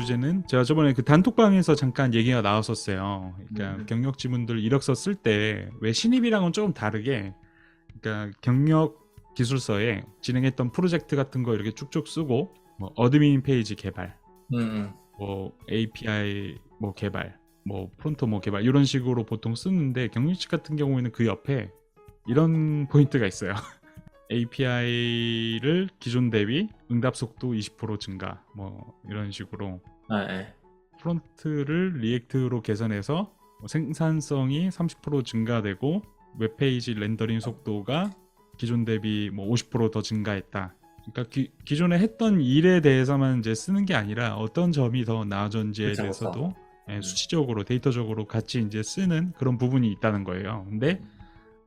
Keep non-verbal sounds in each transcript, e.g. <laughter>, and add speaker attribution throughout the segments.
Speaker 1: 주제는 제가 저번에 그 단톡방에서 잠깐 얘기가 나왔었어요. 그러니까
Speaker 2: 음.
Speaker 1: 경력 지문들 이력서 쓸 때 왜 신입이랑은 좀 다르게 그러니까 경력 기술서에 진행했던 프로젝트 같은 거 이렇게 쭉쭉 쓰고 뭐 어드민 페이지 개발,
Speaker 2: 음,
Speaker 1: 뭐 API 뭐 개발, 뭐 프론트 뭐 개발 이런 식으로 보통 쓰는데 경력직 같은 경우에는 그 옆에 이런 포인트가 있어요. <laughs> API를 기존 대비 응답 속도 20% 증가 뭐 이런 식으로
Speaker 2: 아, 예.
Speaker 1: 프론트를 리액트로 개선해서 뭐 생산성이 30% 증가되고 웹페이지 렌더링 속도가 기존 대비 뭐 50%더 증가했다. 그러니까 기, 기존에 했던 일에 대해서만 이제 쓰는 게 아니라 어떤 점이 더 나아졌는지에
Speaker 2: 그쵸,
Speaker 1: 대해서도 예,
Speaker 2: 음.
Speaker 1: 수치적으로 데이터적으로 같이 이제 쓰는 그런 부분이 있다는 거예요. 근데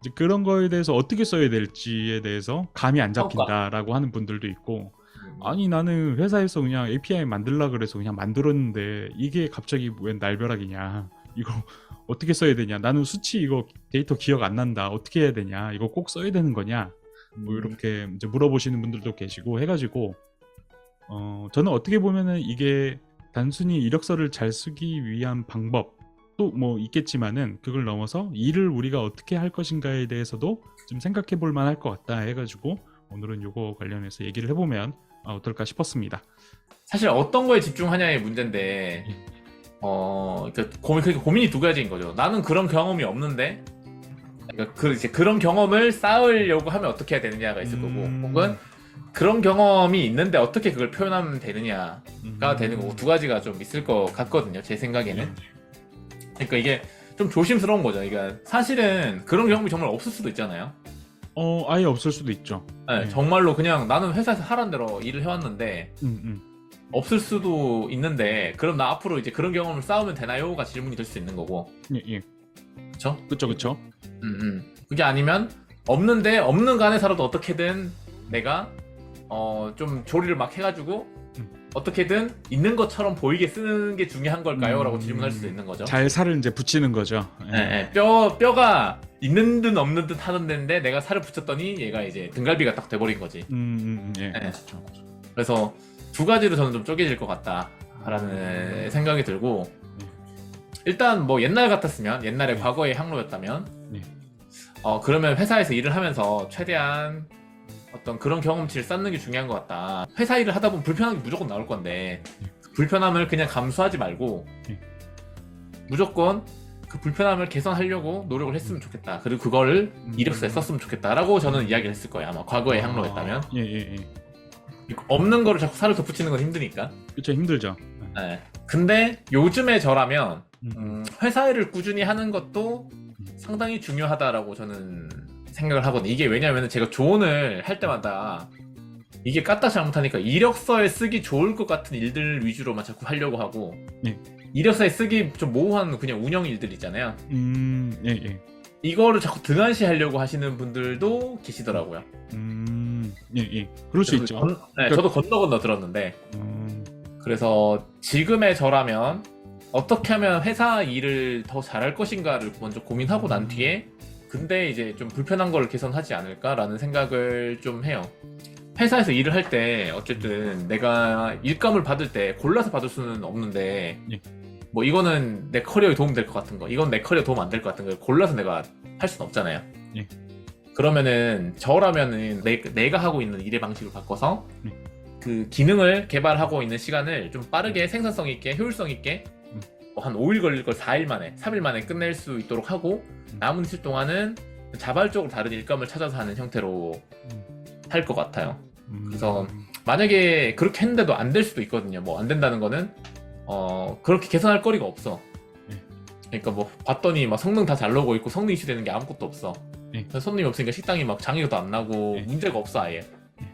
Speaker 1: 이제 그런 거에 대해서 어떻게 써야 될지에 대해서 감이 안 잡힌다라고 하는 분들도 있고 아니 나는 회사에서 그냥 API 만들라 그래서 그냥 만들었는데 이게 갑자기 웬 날벼락이냐. 이거 <laughs> 어떻게 써야 되냐. 나는 수치 이거 데이터 기억 안 난다. 어떻게 해야 되냐. 이거 꼭 써야 되는 거냐. 뭐 이렇게 이제 물어보시는 분들도 계시고 해가지고 어 저는 어떻게 보면은 이게 단순히 이력서를 잘 쓰기 위한 방법도 뭐 있겠지만은 그걸 넘어서 일을 우리가 어떻게 할 것인가에 대해서도 좀 생각해 볼 만할 것 같다 해가지고 오늘은 요거 관련해서 얘기를 해보면 아, 어떨까 싶었습니다.
Speaker 2: 사실 어떤 거에 집중하냐의 문제인데,
Speaker 1: 예.
Speaker 2: 어, 그러니까 고민, 그러니까 고민이 두 가지인 거죠. 나는 그런 경험이 없는데, 그러니까 그 이제 그런 경험을 쌓으려고 하면 어떻게 해야 되느냐가 있을 거고,
Speaker 1: 음.
Speaker 2: 혹은 그런 경험이 있는데 어떻게 그걸 표현하면 되느냐가
Speaker 1: 음.
Speaker 2: 되는 거고 두 가지가 좀 있을 것 같거든요. 제
Speaker 1: 예.
Speaker 2: 생각에는. 그러니까 이게 좀 조심스러운 거죠. 그러니까 사실은 그런 경험이 정말 없을 수도 있잖아요.
Speaker 1: 어 아예 없을 수도 있죠.
Speaker 2: 네,
Speaker 1: 네.
Speaker 2: 정말로 그냥 나는 회사에서 하란 대로 일을 해왔는데
Speaker 1: 음, 음.
Speaker 2: 없을 수도 있는데 그럼 나 앞으로 이제 그런 경험을 쌓으면 되나요?가 질문이 될 수 있는 거고
Speaker 1: 예, 예.
Speaker 2: 그렇죠?
Speaker 1: 그쵸 그쵸.
Speaker 2: 음, 음. 그게 아니면 없는데 없는 간에서라도 어떻게든 내가 어 좀 조리를 막 해가지고
Speaker 1: 음.
Speaker 2: 어떻게든 있는 것처럼 보이게 쓰는 게 중요한 걸까요?
Speaker 1: 음.
Speaker 2: 라고 질문할 수도 있는 거죠.
Speaker 1: 잘 살을 이제 붙이는 거죠. 예.
Speaker 2: 예, 예. 뼈 뼈가 있는 듯 없는 듯 하는 데인데 내가 살을 붙였더니 얘가 이제 등갈비가 딱 돼버린 거지.
Speaker 1: 음, 음, 음, 예.
Speaker 2: 네.
Speaker 1: 그렇죠.
Speaker 2: 그래서 두 가지로 저는 좀 쪼개질 것 같다라는 생각이 들고
Speaker 1: 네.
Speaker 2: 일단 뭐 옛날 같았으면 옛날에 과거의 항로였다면
Speaker 1: 네.
Speaker 2: 어 그러면 회사에서 일을 하면서 최대한 어떤 그런 경험치를 쌓는 게 중요한 것 같다. 회사 일을 하다 보면 불편한 게 무조건 나올 건데
Speaker 1: 네.
Speaker 2: 그 불편함을 그냥 감수하지 말고
Speaker 1: 네.
Speaker 2: 무조건 그 불편함을 개선하려고 노력을 했으면 좋겠다. 그리고 그거를
Speaker 1: 음.
Speaker 2: 이력서에 썼으면 좋겠다라고 저는 이야기를 했을 거예요. 아마 과거의 항로였다면
Speaker 1: 예, 예, 예.
Speaker 2: 없는 거를 자꾸 살을 덧붙이는 건 힘드니까.
Speaker 1: 그쵸 힘들죠.
Speaker 2: 네. 근데 요즘에 저라면
Speaker 1: 음.
Speaker 2: 음, 회사 일을 꾸준히 하는 것도 상당히 중요하다라고 저는 생각을 하거든요. 이게 왜냐하면 제가 조언을 할 때마다 이게 까딱 잘못하니까 이력서에 쓰기 좋을 것 같은 일들 위주로만 자꾸 하려고 하고
Speaker 1: 네.
Speaker 2: 이력서에 쓰기 좀 모호한 그냥 운영 일들 있잖아요.
Speaker 1: 음, 예, 예.
Speaker 2: 이거를 자꾸 등한시 하려고 하시는 분들도 계시더라고요.
Speaker 1: 음, 예, 예. 그럴 수 있죠.
Speaker 2: 건- 네, 저도 건너 건너 들었는데
Speaker 1: 음,
Speaker 2: 그래서 지금의 저라면 어떻게 하면 회사 일을 더 잘할 것인가를 먼저 고민하고 난 뒤에 근데 이제 좀 불편한 걸 개선하지 않을까라는 생각을 좀 해요. 회사에서 일을 할 때 어쨌든 내가 일감을 받을 때 골라서 받을 수는 없는데
Speaker 1: 예.
Speaker 2: 뭐 이거는 내 커리어에 도움 될 것 같은 거 이건 내 커리어 도움 안 될 것 같은 걸 골라서 내가 할 수는 없잖아요.
Speaker 1: 예.
Speaker 2: 그러면은 저라면은 내, 내가 하고 있는 일의 방식을 바꿔서
Speaker 1: 예.
Speaker 2: 그 기능을 개발하고 있는 시간을 좀 빠르게 생산성 있게 효율성 있게
Speaker 1: 음.
Speaker 2: 뭐 한 5일 걸릴 걸 4일 만에 3일 만에 끝낼 수 있도록 하고
Speaker 1: 음.
Speaker 2: 남은 이틀 동안은 자발적으로 다른 일감을 찾아서 하는 형태로 할것 같아요.
Speaker 1: 음.
Speaker 2: 그래서 만약에 그렇게 했는데도 안 될 수도 있거든요. 뭐 안 된다는 거는 어 그렇게 개선할 거리가 없어.
Speaker 1: 네.
Speaker 2: 그러니까 뭐 봤더니 막 성능 다 잘 나오고 있고 성능 이슈 되는 게 아무것도 없어.
Speaker 1: 네.
Speaker 2: 그래서 손님이 없으니까 식당이 막 장애도 안 나고
Speaker 1: 네.
Speaker 2: 문제가 없어 아예.
Speaker 1: 네.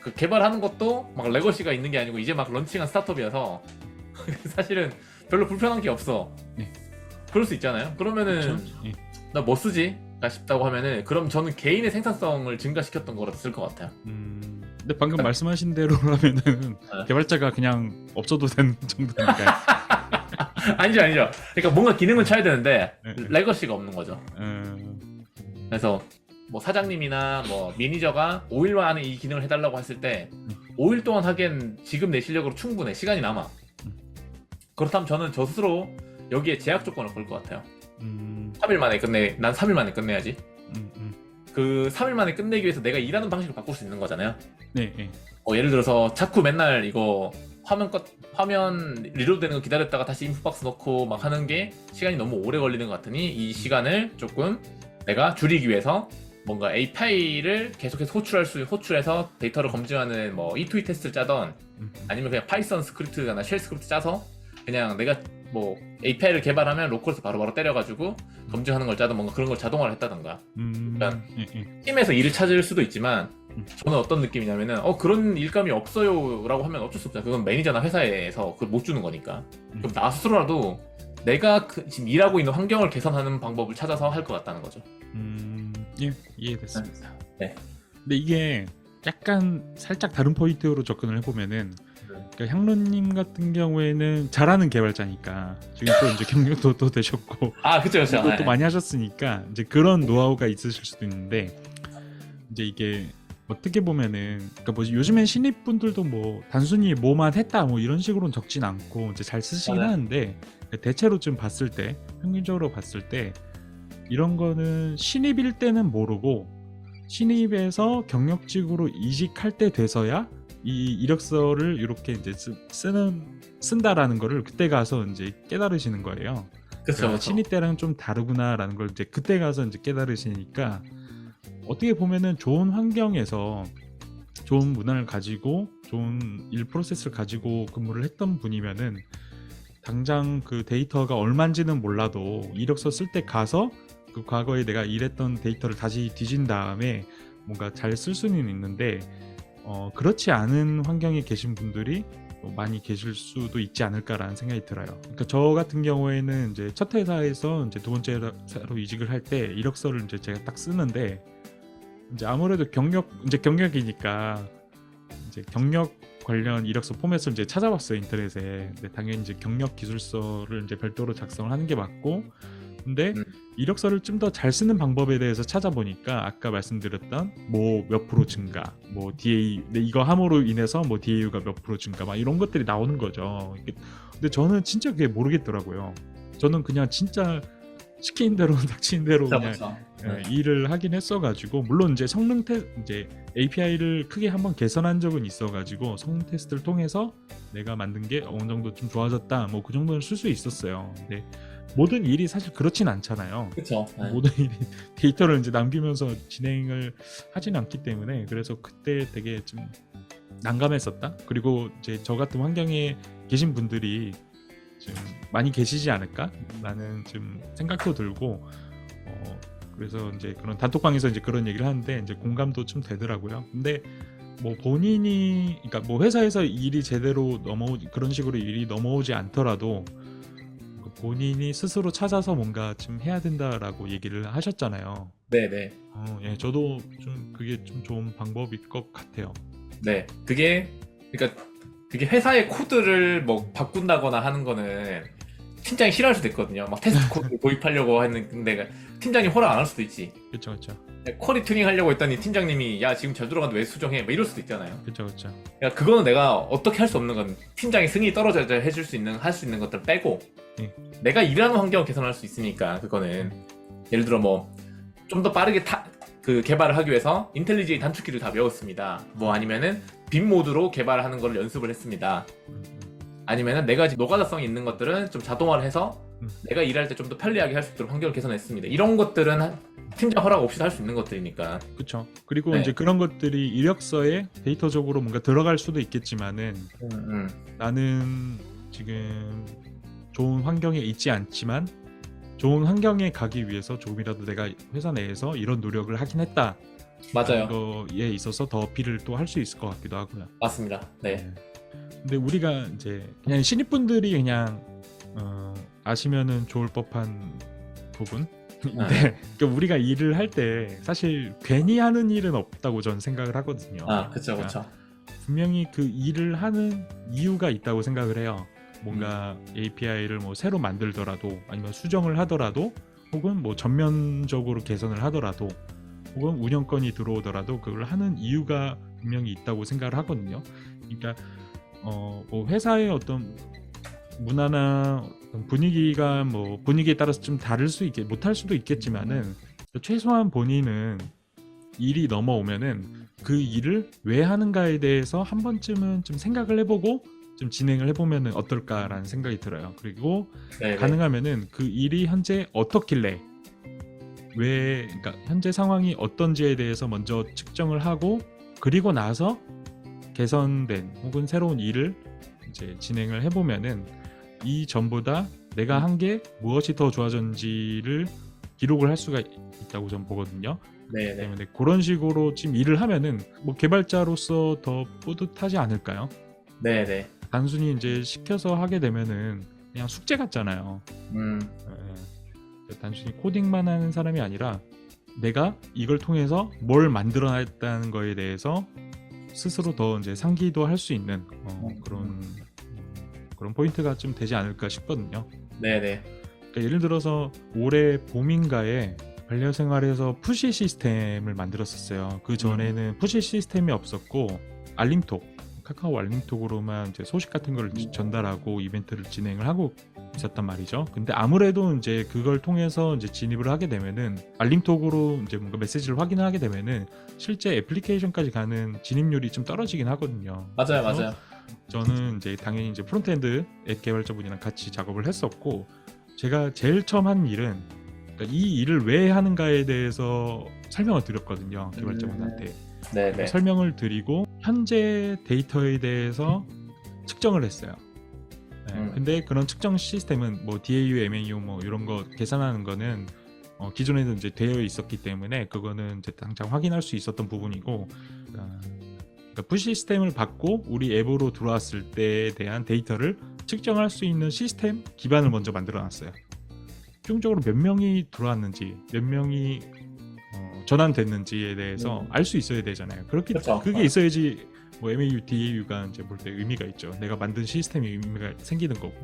Speaker 2: 그 개발하는 것도 막 레거시가 있는 게 아니고 이제 막 런칭한 스타트업이어서 <laughs> 사실은 별로 불편한 게 없어.
Speaker 1: 네.
Speaker 2: 그럴 수 있잖아요. 그러면은
Speaker 1: 그렇죠? 예.
Speaker 2: 나뭐 쓰지? 가 싶다고 하면은 그럼 저는 개인의 생산성을 증가시켰던 거라도 쓸것 같아요.
Speaker 1: 음, 근데 방금 말씀하신 대로라면은
Speaker 2: 네.
Speaker 1: 개발자가 그냥 없어도 되는 <laughs> 정도니까요. <laughs>
Speaker 2: 아니죠, 아니죠. 그러니까 뭔가 기능은 쳐야 되는데
Speaker 1: 네, 네.
Speaker 2: 레거시가 없는 거죠.
Speaker 1: 음,
Speaker 2: 그래서 뭐 사장님이나 뭐 매니저가 5일 안에 이 기능을 해달라고 했을 때 5일 동안 하기엔 지금 내 실력으로 충분해. 시간이 남아.
Speaker 1: 음.
Speaker 2: 그렇다면 저는 저 스스로 여기에 제약 조건을 걸 것 같아요.
Speaker 1: 음,
Speaker 2: 3일 만에 끝내, 난 3일 만에 끝내야지. 그 3일 만에 끝내기 위해서 내가 일하는 방식을 바꿀 수 있는 거잖아요.
Speaker 1: 네, 네.
Speaker 2: 어, 예를 들어서 자꾸 맨날 이거 화면 컷 화면 리로드 되는 거 기다렸다가 다시 인풋박스 넣고 막 하는 게 시간이 너무 오래 걸리는 것 같으니 이 시간을 조금 내가 줄이기 위해서 뭔가 API를 계속해서 호출할 수 호출해서 데이터를 검증하는 뭐 E2E 테스트를 짜던
Speaker 1: 음,
Speaker 2: 아니면 그냥 파이썬 스크립트나 쉘 스크립트 짜서 그냥 내가 뭐 API를 개발하면 로컬에서 바로바로 때려가지고 검증하는 걸 짜든 뭔가 그런 걸 자동화를 했다던가
Speaker 1: 음,
Speaker 2: 일단
Speaker 1: 예, 예.
Speaker 2: 팀에서 일을 찾을 수도 있지만
Speaker 1: 음.
Speaker 2: 저는 어떤 느낌이냐면은 어 그런 일감이 없어요라고 하면 어쩔 수 없잖아 그건 매니저나 회사에서 그걸 못 주는 거니까
Speaker 1: 음.
Speaker 2: 그럼 나 스스로라도 내가 그 지금 일하고 있는 환경을 개선하는 방법을 찾아서 할 것 같다는 거죠
Speaker 1: 음, 예, 이해됐습니다.
Speaker 2: 네.
Speaker 1: 근데 이게 약간 살짝 다른 포인트로 접근을 해보면은
Speaker 2: 네.
Speaker 1: 그러니까 향로님 같은 경우에는 잘하는 개발자니까 지금 또 이제 경력도 또 되셨고
Speaker 2: 아 그쵸 그쵸
Speaker 1: 그것도 많이 하셨으니까 이제 그런 노하우가 있으실 수도 있는데 이제 이게 어떻게 보면은 그러니까 뭐 요즘엔 신입분들도 뭐 단순히 뭐만 했다 뭐 이런 식으로는 적진 않고 이제 잘 쓰시긴
Speaker 2: 맞아요.
Speaker 1: 하는데 대체로 좀 봤을 때 평균적으로 봤을 때 이런 거는 신입일 때는 모르고 신입에서 경력직으로 이직할 때 돼서야 이 이력서를 이렇게 이제 쓰, 쓰는 쓴다라는 거를 그때 가서 이제 깨달으시는 거예요.
Speaker 2: 그쵸
Speaker 1: 그러니까 신입 때랑 좀 다르구나라는 걸 이제 그때 가서 이제 깨달으시니까 어떻게 보면은 좋은 환경에서 좋은 문화를 가지고 좋은 일 프로세스를 가지고 근무를 했던 분이면은 당장 그 데이터가 얼마인지는 몰라도 이력서 쓸 때 가서 그 과거에 내가 일했던 데이터를 다시 뒤진 다음에 뭔가 잘 쓸 수는 있는데 어, 그렇지 않은 환경에 계신 분들이 뭐 많이 계실 수도 있지 않을까라는 생각이 들어요. 그러니까 저 같은 경우에는 이제 첫 회사에서 이제 두 번째 회사로 이직을 할 때 이력서를 이제 제가 딱 쓰는데 이제 아무래도 경력 이제 경력이니까 이제 경력 관련 이력서 포맷을 이제 찾아봤어요 인터넷에. 근데 당연히 이제 경력 기술서를 이제 별도로 작성을 하는 게 맞고, 근데
Speaker 2: 음.
Speaker 1: 이력서를 좀 더 잘 쓰는 방법에 대해서 찾아보니까 아까 말씀드렸던 뭐 몇 프로 증가, 뭐 DA 근데 이거 함으로 인해서 뭐 DAU가 몇 프로 증가, 막 이런 것들이 나오는 거죠. 근데 저는 진짜 그게 모르겠더라고요. 저는 그냥 진짜 시킨 대로 <laughs> 닥친 대로 그냥
Speaker 2: 그쵸
Speaker 1: 예,
Speaker 2: 네.
Speaker 1: 일을 하긴 했어가지고 물론 이제 성능 테 이제 API를 크게 한번 개선한 적은 있어가지고 성능 테스트를 통해서 내가 만든 게 어느 정도 좀 좋아졌다 뭐 그 정도는 쓸 수 있었어요. 근데 모든 일이 사실 그렇진 않잖아요.
Speaker 2: 네.
Speaker 1: 모든 일이 <laughs> 데이터를 이제 남기면서 진행을 하진 않기 때문에 그래서 그때 되게 좀 난감했었다. 그리고 이제 저 같은 환경에 계신 분들이 좀 많이 계시지 않을까라는 좀 생각도 들고 어 그래서 이제 그런 단톡방에서 이제 그런 얘기를 하는데 이제 공감도 좀 되더라고요. 근데 뭐 본인이 그러니까 뭐 회사에서 일이 제대로 넘어 그런 식으로 일이 넘어오지 않더라도 그 본인이 스스로 찾아서 뭔가 좀 해야 된다라고 얘기를 하셨잖아요.
Speaker 2: 네네
Speaker 1: 어, 예, 저도 좀 그게 좀 좋은 방법일 것 같아요.
Speaker 2: 네, 그게 그러니까 그게 회사의 코드를 뭐 바꾼다거나 하는 거는 팀장이 싫어할 수도 있거든요. 막 테스트 <laughs> 코드 도입하려고 했는데 팀장이 허락 안 할 수도 있지.
Speaker 1: 그렇죠, 그렇죠,
Speaker 2: 쿼리 튜닝 하려고 했더니 팀장님이 야 지금 잘 들어갔는데 왜 수정해? 뭐 이럴 수도 있잖아요.
Speaker 1: 그렇죠, 그렇죠.
Speaker 2: 그러니까 그거는 내가 어떻게 할 수 없는 건 팀장이 승인이 떨어져야 해줄 수 있는 할 수 있는 것들 빼고
Speaker 1: 예.
Speaker 2: 내가 일하는 환경을 개선할 수 있으니까 그거는 예를 들어 뭐 좀 더 빠르게 타, 그 개발을 하기 위해서 인텔리제이 단축키를 다 외웠습니다. 뭐 아니면은 빔 모드로 개발하는 걸 연습을 했습니다. 아니면은 내가 지금 노가다성이 있는 것들은 좀 자동화를 해서
Speaker 1: 음.
Speaker 2: 내가 일할 때 좀 더 편리하게 할 수 있도록 환경을 개선했습니다. 이런 것들은 한- 팀장 허락 없이도 할 수 있는 것들이니까.
Speaker 1: 그렇죠. 그리고
Speaker 2: 네.
Speaker 1: 이제 그런 것들이 이력서에 데이터적으로 뭔가 들어갈 수도 있겠지만은
Speaker 2: 음, 음.
Speaker 1: 나는 지금 좋은 환경에 있지 않지만 좋은 환경에 가기 위해서 조금이라도 내가 회사 내에서 이런 노력을 하긴 했다.
Speaker 2: 맞아요.
Speaker 1: 이거에 있어서 더 어필을 또 할 수 있을 것 같기도 하고요.
Speaker 2: 맞습니다. 네.
Speaker 1: 근데 우리가 이제 그냥 신입분들이 그냥 어, 아시면은 좋을 법한 부분. 근데 그러니까 우리가 일을 할 때 사실 괜히 하는 일은 없다고 저는 생각을 하거든요.
Speaker 2: 아,
Speaker 1: 그러니까
Speaker 2: 그쵸.
Speaker 1: 분명히 그 일을 하는 이유가 있다고 생각을 해요. 뭔가 API를 뭐 새로 만들더라도 아니면 수정을 하더라도 혹은 뭐 전면적으로 개선을 하더라도 혹은 운영권이 들어오더라도 그걸 하는 이유가 분명히 있다고 생각을 하거든요. 그러니까 어, 뭐 회사의 어떤 문화나 어떤 분위기가 뭐 분위기에 따라서 좀 다를 수 있게 못할 수도 있겠지만은 최소한 본인은 일이 넘어오면은 그 일을 왜 하는가에 대해서 한 번쯤은 좀 생각을 해보고 좀 진행을 해보면은 어떨까라는 생각이 들어요. 그리고
Speaker 2: 네,
Speaker 1: 가능하면은 그 일이 현재 어떻길래 왜 그러니까 현재 상황이 어떤지에 대해서 먼저 측정을 하고 그리고 나서 개선된 혹은 새로운 일을 이제 진행을 해보면은 이 전보다 내가 한 게 무엇이 더 좋아졌는지를 기록을 할 수가 있다고 저는 보거든요.
Speaker 2: 네, 네.
Speaker 1: 때문에 그런 식으로 지금 일을 하면은 뭐 개발자로서 더 뿌듯하지 않을까요?
Speaker 2: 네, 네.
Speaker 1: 단순히 이제 시켜서 하게 되면은 그냥 숙제 같잖아요.
Speaker 2: 음,
Speaker 1: 예. 단순히 코딩만 하는 사람이 아니라 내가 이걸 통해서 뭘 만들어냈다는 거에 대해서 스스로 더 이제 상기도 할 수 있는 어,
Speaker 2: 음.
Speaker 1: 그런 음, 그런 포인트가 좀 되지 않을까 싶거든요.
Speaker 2: 네, 네.
Speaker 1: 그러니까 예를 들어서 올해 봄인가에 반려생활에서 푸시 시스템을 만들었었어요. 그 전에는 푸시 시스템이 없었고 알림톡 카카오 알림톡으로만 이제 소식 같은 걸
Speaker 2: 음.
Speaker 1: 전달하고 이벤트를 진행을 하고 있었단 말이죠. 근데 아무래도 이제 그걸 통해서 이제 진입을 하게 되면은 알림톡으로 이제 뭔가 메시지를 확인을 하게 되면은 실제 애플리케이션까지 가는 진입률이 좀 떨어지긴 하거든요.
Speaker 2: 맞아요, 맞아요.
Speaker 1: 저는 이제 당연히 이제 프론트엔드 앱 개발자분이랑 같이 작업을 했었고 제가 제일 처음 한 일은 그러니까 이 일을 왜 하는가에 대해서 설명을 드렸거든요 개발자분한테
Speaker 2: 네, 네.
Speaker 1: 설명을 드리고 현재 데이터에 대해서 측정을 했어요. 네,
Speaker 2: 음.
Speaker 1: 근데 그런 측정 시스템은 뭐 DAU, MAU 뭐 이런 거 계산하는 거는 어, 기존에도 이제 되어 있었기 때문에 그거는 이제 당장 확인할 수 있었던 부분이고 어, 그러니까 푸시 시스템을 받고 우리 앱으로 들어왔을 때에 대한 데이터를 측정할 수 있는 시스템 기반을 먼저 만들어 놨어요. 최종적으로 몇 명이 들어왔는지 몇 명이 어, 전환됐는지에 대해서
Speaker 2: 음.
Speaker 1: 알수 있어야 되잖아요. 그렇게
Speaker 2: 그쵸.
Speaker 1: 그게
Speaker 2: 어.
Speaker 1: 있어야지 뭐 MAU, DAU가 이제 볼 때 의미가 있죠. 내가 만든 시스템이 의미가 생기는 거고.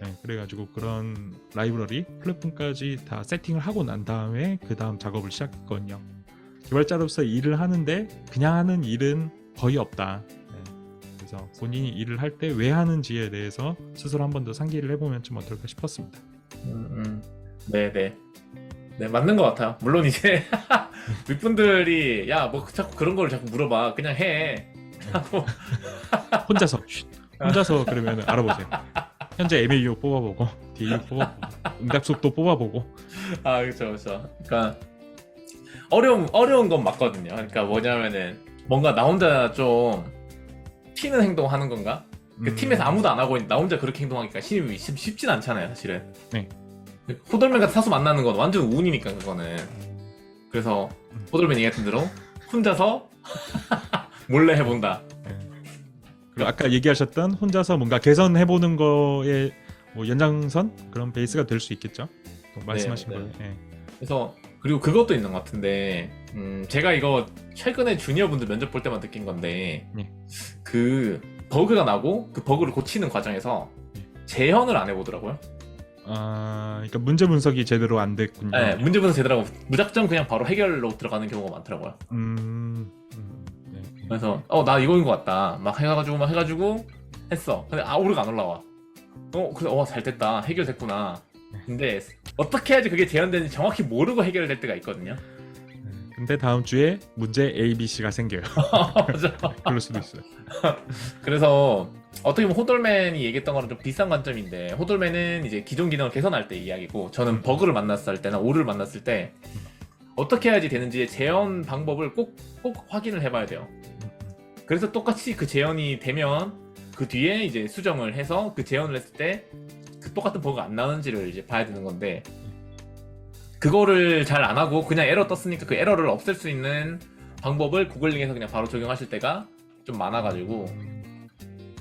Speaker 1: 네, 그래가지고 그런 라이브러리 플랫폼까지 다 세팅을 하고 난 다음에 그 다음 작업을 시작했거든요. 개발자로서 일을 하는데 그냥 하는 일은 거의 없다. 네, 그래서 본인이 일을 할 때 왜 하는지에 대해서 스스로 한 번 더 상기를 해보면 좀 어떨까 싶었습니다.
Speaker 2: 음, 음. 네, 네. 네, 맞는 것 같아요. 물론 이제 <laughs> 윗분들이 야, 뭐 자꾸 그런 걸 자꾸 물어봐. 그냥 해. 하고
Speaker 1: 혼자서 쉿, 혼자서 그러면 알아보세요. 현재 MAU 뽑아보고 DAU 뽑아보고 응답속도 뽑아보고
Speaker 2: 아, 그렇죠, 그렇죠. 그러니까 어려운 어려운 건 맞거든요. 그러니까 뭐냐면은 뭔가 나 혼자 좀 튀는 행동하는 건가? 그
Speaker 1: 음,
Speaker 2: 팀에서 아무도 안 하고 있는데 나 혼자 그렇게 행동하니까 신입이 쉽, 쉽진 않잖아요, 사실은.
Speaker 1: 네.
Speaker 2: 호돌맨 같은 사수 만나는 건 완전 운이니까 그거는. 그래서
Speaker 1: 음.
Speaker 2: 호돌맨 얘기 같은 대로 혼자서 <laughs> 몰래 해본다.
Speaker 1: 네. 그리고 아까 얘기하셨던 혼자서 뭔가 개선해보는 거에 뭐 연장선 그런 베이스가 될 수 있겠죠. 또 말씀하신
Speaker 2: 네.
Speaker 1: 거예요. 예.
Speaker 2: 그래서 그리고 그것도 있는 것 같은데 음, 제가 이거 최근에 주니어분들 면접 볼 때만 느낀 건데
Speaker 1: 네.
Speaker 2: 그 버그가 나고 그 버그를 고치는 과정에서
Speaker 1: 네.
Speaker 2: 재현을 안 해보더라고요.
Speaker 1: 아, 그러니까 문제 분석이 제대로 안 됐군요.
Speaker 2: 네, 문제 분석 제대로 하고 무작정 그냥 바로 해결로 들어가는 경우가 많더라고요.
Speaker 1: 음, 음, 네.
Speaker 2: 그래서 어 나 이거인 것 같다. 막 해가지고 막 해가지고 했어. 근데 아 오류가 안 올라와. 어 그래서 어잘 됐다 해결됐구나. 근데 어떻게 해야지 그게 재현되는지 정확히 모르고 해결될 때가 있거든요.
Speaker 1: 네. 근데 다음 주에 문제 A, B, C가 생겨요. <laughs>
Speaker 2: 맞아.
Speaker 1: 그럴 수도 있어요.
Speaker 2: 그래서 어떻게 보면 호돌맨이 얘기했던 거랑 좀 비슷한 관점인데 호돌맨은 이제 기존 기능을 개선할 때 이야기고 저는 버그를 만났을 때나 오류를 만났을 때 어떻게 해야지 되는지의 재현 방법을 꼭 꼭 확인을 해봐야 돼요. 그래서 똑같이 그 재현이 되면 그 뒤에 이제 수정을 해서 그 재현을 했을 때 그 똑같은 버그가 안 나는지를 이제 봐야 되는 건데 그거를 잘 안 하고 그냥 에러 떴으니까 그 에러를 없앨 수 있는 방법을 구글링해서 그냥 바로 적용하실 때가 좀 많아가지고.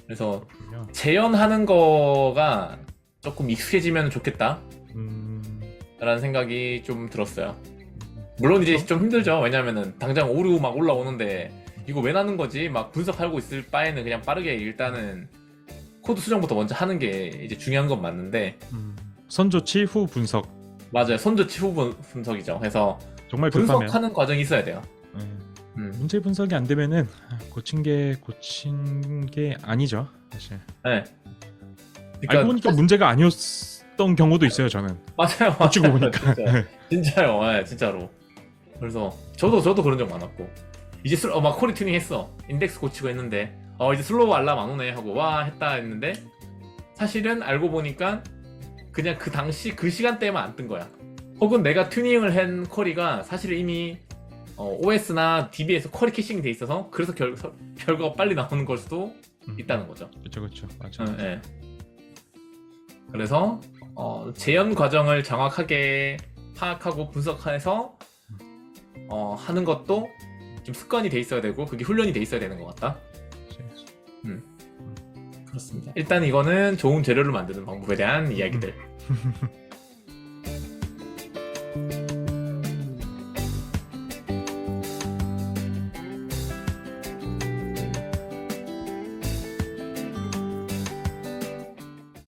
Speaker 2: 그래서. 재현하는 거가 조금 익숙해지면 좋겠다.
Speaker 1: 음,
Speaker 2: 라는 생각이 좀 들었어요. 물론 이제 좀 힘들죠. 왜냐면은 당장 오류 막 올라오는데 이거 왜 나는 거지? 막 분석하고 있을 바에는 그냥 빠르게 일단은 코드 수정부터 먼저 하는 게 이제 중요한 건 맞는데.
Speaker 1: 음. 선조치 후 분석.
Speaker 2: 맞아요 손조치 후 분- 분석이죠 그래서
Speaker 1: 정말 급하면
Speaker 2: 분석하는 과정이 있어야 돼요
Speaker 1: 예.
Speaker 2: 음.
Speaker 1: 문제 분석이 안 되면은 고친 게 고친 게 아니죠, 사실.
Speaker 2: 네.
Speaker 1: 알고 보니까 문제가 아니었던 경우도 있어요 저는
Speaker 2: 맞아요. <laughs> 맞아요.
Speaker 1: 보니까.
Speaker 2: 진짜. 진짜요. 예, 진짜로. 그래서 저도 저도 그런 적 많았고 이제 슬, 어, 막 코리 튜닝 했어. 인덱스 고치고 했는데 어 이제 슬로우 알람 안 오네 하고 와 했다 했는데 사실은 알고 보니까 그냥 그 당시 그 시간대에만 안 뜬 거야. 혹은 내가 튜닝을 한 쿼리가 사실 이미 어, OS나 DB에서 쿼리 캐싱 돼 있어서 그래서 결, 서- 결과가 빨리 나오는 걸 수도
Speaker 1: 음.
Speaker 2: 있다는 거죠.
Speaker 1: 그렇죠 그렇죠 맞아
Speaker 2: 응, 예. 그래서 어, 재현 과정을 정확하게 파악하고 분석해서 어, 하는 것도 좀 습관이 돼 있어야 되고 그게 훈련이 돼 있어야 되는 것 같다. 그렇습니다. 일단 이거는 좋은 재료를 만드는 방법에 대한 이야기들. <laughs>